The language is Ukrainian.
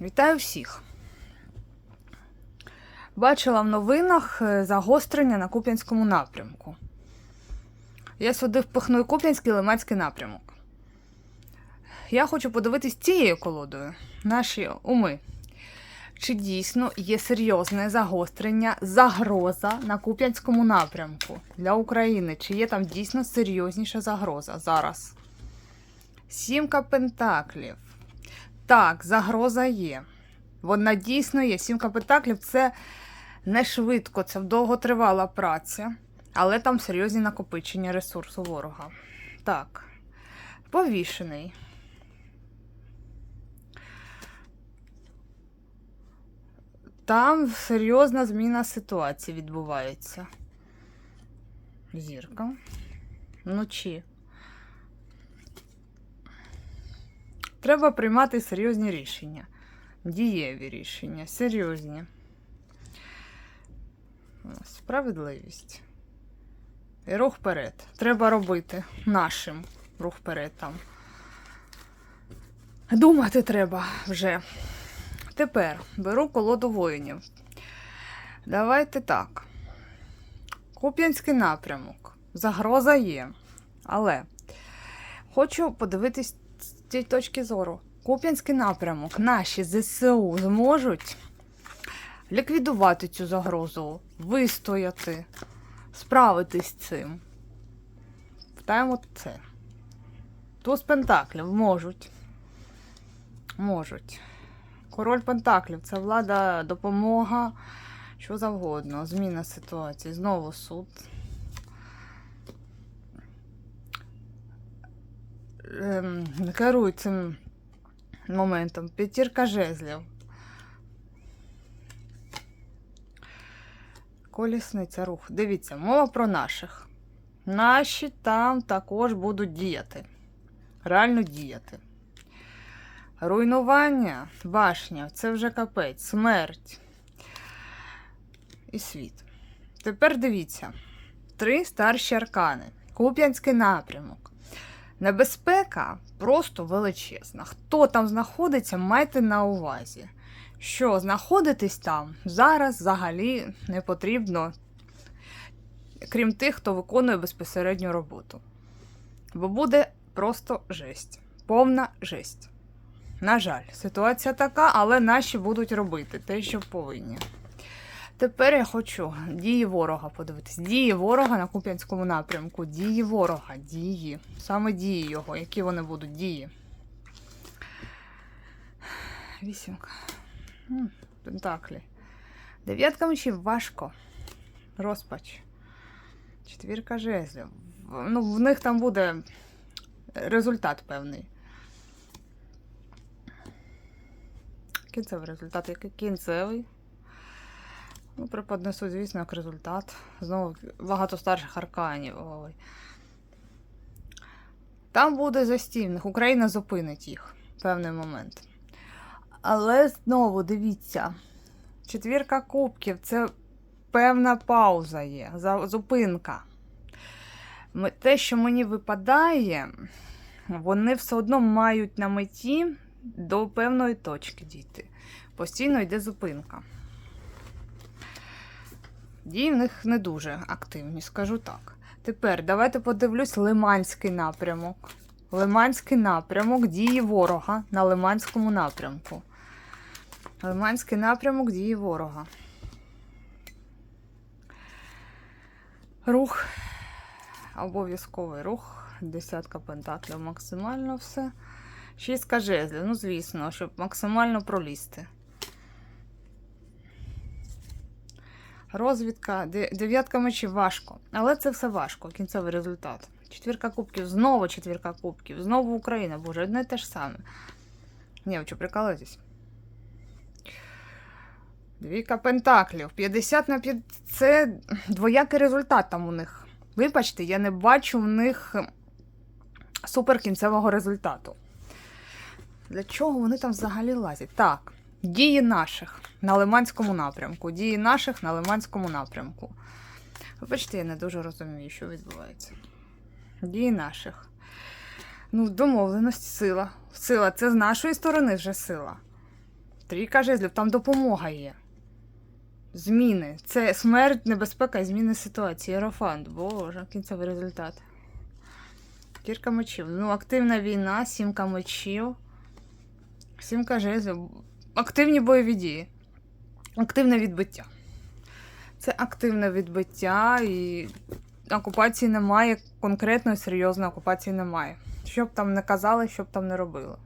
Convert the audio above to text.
Вітаю всіх. Бачила в новинах е, загострення на Куп'янському напрямку. Я сюди впихну Куп'янський Лиманський напрямок. Я хочу подивитись цією колодою наші уми. Чи дійсно є серйозне загострення, загроза на Куп'янському напрямку для України? Чи є там дійсно серйозніша загроза зараз? Сімка Пентаклів. Так, загроза є. Вона дійсно є. Сімка Пентаклів це не швидко, це довготривала праця, але там серйозні накопичення ресурсу ворога. Так, повішений. Там серйозна зміна ситуації відбувається. Зірка. Вночі. Треба приймати серйозні рішення. Дієві рішення, серйозні. Справедливість. І рух вперед. Треба робити нашим рух вперед там. Думати треба вже. Тепер беру колоду воїнів. Давайте так. Куп'янський напрямок. Загроза є. Але хочу подивитись точки зору. Куп'янський напрямок наші ЗСУ зможуть ліквідувати цю загрозу, вистояти, справитись з цим. Питаємо це. Туз Пентаклів можуть. Можуть. Король Пентаклів це влада, допомога, що завгодно, зміна ситуації. Знову суд. Ем, керуй цим моментом. П'ятірка жезлів. Колісниця рух. Дивіться, мова про наших. Наші там також будуть діяти. Реально діяти. Руйнування, башня це вже капець, смерть і світ. Тепер дивіться: три старші аркани, Куп'янський напрямок. Небезпека просто величезна. Хто там знаходиться, майте на увазі, що знаходитись там зараз взагалі не потрібно, крім тих, хто виконує безпосередню роботу. Бо буде просто жесть, повна жесть. На жаль, ситуація така, але наші будуть робити те, що повинні. Тепер я хочу дії ворога подивитись. Дії ворога на Куп'янському напрямку. Дії ворога, дії. Саме дії його, які вони будуть дії. Вісімка. Пентаклі. Дев'ятка мечів важко. Розпач. Четвірка жезлів. Ну, в них там буде результат певний. Кінцевий результат, який кінцевий. Ну, преподнесу, звісно, як результат. Знову багато старших арканів. Ой. Там буде застій, Україна зупинить їх в певний момент. Але знову дивіться, четвірка кубків це певна пауза є, зупинка. Те, що мені випадає, вони все одно мають на меті до певної точки дійти. Постійно йде зупинка. Дії в них не дуже активні, скажу так. Тепер давайте подивлюсь Лиманський напрямок. Лиманський напрямок дії ворога на Лиманському напрямку. Лиманський напрямок дії ворога. Рух. Обов'язковий рух. Десятка пентаклів максимально все. Шістка жезлів, ну звісно, щоб максимально пролізти. Розвідка, дев'ятка мечів важко, але це все важко, кінцевий результат. Четвірка кубків, знову четвірка кубків, знову Україна, боже, одне те ж саме. Ні, ви прикалуєтесь? Двійка пентаклів. 50 на 5. Це двоякий результат там у них. Вибачте, я не бачу в них суперкінцевого результату. Для чого вони там взагалі лазять? Так, дії наших на Лиманському напрямку. Дії наших на Лиманському напрямку. Вибачте, я не дуже розумію, що відбувається. Дії наших. Ну, домовленість, сила. Сила, це з нашої сторони вже сила. Трійка жезлів, там допомога є. Зміни. Це смерть, небезпека і зміни ситуації. Єрофант. Боже, кінцевий результат. Кірка мечів. Ну, активна війна, сімка мечів. Сімка жезлів. Активні бойові дії. Активне відбиття. Це активне відбиття і окупації немає, конкретної серйозної окупації немає. Що б там не казали, що б там не робили.